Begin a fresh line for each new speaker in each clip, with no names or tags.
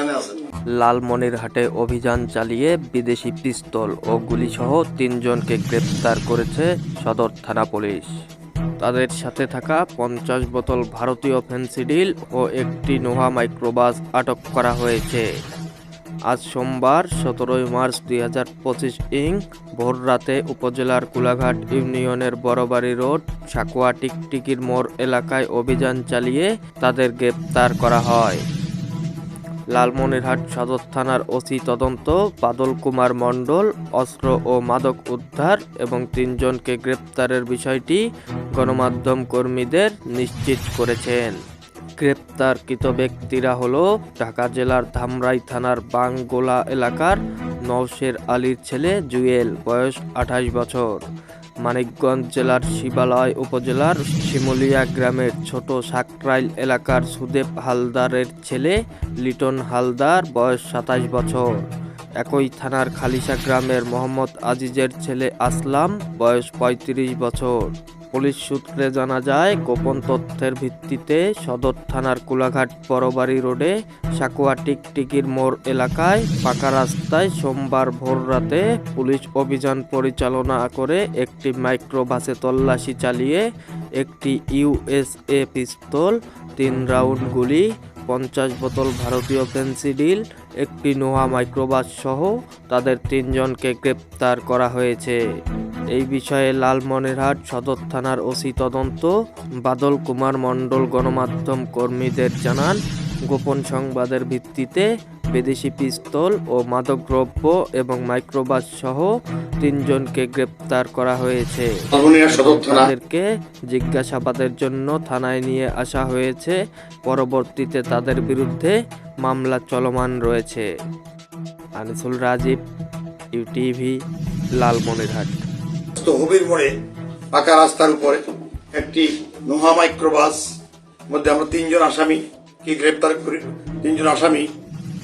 এনে আছেন
লালমনিরহাটে অভিযান চালিয়ে বিদেশি পিস্তল ও গুলিসহ তিনজনকে গ্রেপ্তার করেছে সদর থানা পুলিশ। তাদের সাথে থাকা পঞ্চাশ বোতল ভারতীয় ফেন্সিডিল ও একটি নোহা মাইক্রোবাস আটক করা হয়েছে। আজ সোমবার, সতেরোই মার্চ দুই হাজার পঁচিশ ইং, ভোর রাতে উপজেলার কুলাঘাট ইউনিয়নের বড়বাড়ি রোড, সাকুয়া টিকটিকির মোড় এলাকায় অভিযান চালিয়ে তাদের গ্রেপ্তার করা হয়। লালমনিরহাট সদর থানার ওসি তদন্ত, বাদল কুমার মণ্ডল, অস্ত্র ও মাদক উদ্ধার এবং তিনজনকে গ্রেপ্তারের বিষয়টি গণমাধ্যম কর্মীদের নিশ্চিত করেছেন। গ্রেপ্তারকৃত ব্যক্তিরা হলো ঢাকা জেলার ধামরাই থানার বাংগোলা এলাকার নওশের আলীর ছেলে জুয়েল, বয়স আঠাশ বছর। মানিকগঞ্জ জেলার শিবালয় উপজেলার শিমুলিয়া গ্রামের ছোট সাকরাইল এলাকার সুদেব হালদারের ছেলে লিটন হালদার, বয়স সাতাশ বছর। একই থানার খালিশা গ্রামের মোহাম্মদ আজিজের ছেলে আসলাম, বয়স পঁয়ত্রিশ বছর। পুলিশ সূত্রে জানা যায়, গোপন তথ্যের ভিত্তিতে সদর থানার কুলাঘাট বড়বাড়ি রোডে সাকুয়া টিকটিকির মোড় এলাকায় পাকা রাস্তায় সোমবার ভোর রাতে পুলিশ অভিযান পরিচালনা করে একটি মাইক্রোবাসে তল্লাশি চালিয়ে একটি ইউএসএ পিস্তল, তিন রাউন্ড গুলি, পঞ্চাশ বোতল ভারতীয় ফেন্সিডিল একটি নোহা মাইক্রোবাস সহ তাদের তিনজনকে গ্রেপ্তার করা হয়েছে। এই বিষয়ে লালমনিরহাট সদর থানার ওসি তদন্ত বাদল কুমার মণ্ডল গণমাধ্যম কর্মীদের জানান গোপন সংবাদের ভিত্তিতে বিদেশি পিস্তল ও মাদকদ্রব্য এবং মাইক্রোবাস সহ তিনজনকে গ্রেপ্তার করা হয়েছে। তাদেরকে জিজ্ঞাসাবাদের জন্য থানায় নিয়ে আসা হয়েছে। পরবর্তীতে তাদের বিরুদ্ধে মামলা চলমান রয়েছে। আনিসুল রাজীব ইউটিভি লালমনিরহাট।
তো হবির মোড়ে, পাকা রাস্তার উপরে একটি নোহা মাইক্রোবাস, মধ্যে আমরা তিনজন আসামি কি গ্রেপ্তার করি, তিনজন আসামি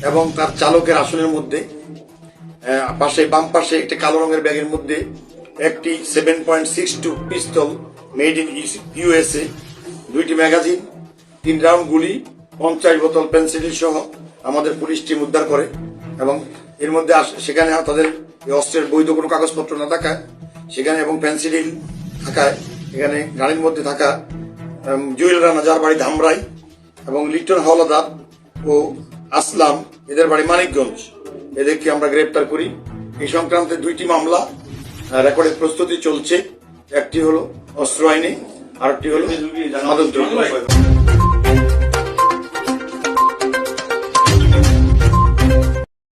এবং তার চালকের আসনের মধ্যে পাশে বাম পাশে একটি কালো রঙের ব্যাগের মধ্যে একটি seven point six two pistol made in USA দুইটি ম্যাগাজিন, তিন রাউন্ড গুলি, পঞ্চাশ বোতল পেন্সিল সহ আমাদের পুলিশ টিম উদ্ধার করে এবং এর মধ্যে সেখানে তাদের অস্ত্রের বৈধ কোনো কাগজপত্র না থাকায় সেখানে এবং পেন্সিডিল থাকায় এখানে গাড়ির মধ্যে থাকা জুয়েল রানা যার বাড়ি ধামরাই এবং লিটন হাওলাদার ও আসলাম এদের বাড়ি মানিকগঞ্জ। এদেরকে আমরা গ্রেপ্তার করি। এই সংক্রান্তে দুইটি মামলা রেকর্ডের প্রস্তুতি চলছে। একটি হলো অস্ত্র আইনে আরেকটি হলো মাদক দ্রব্য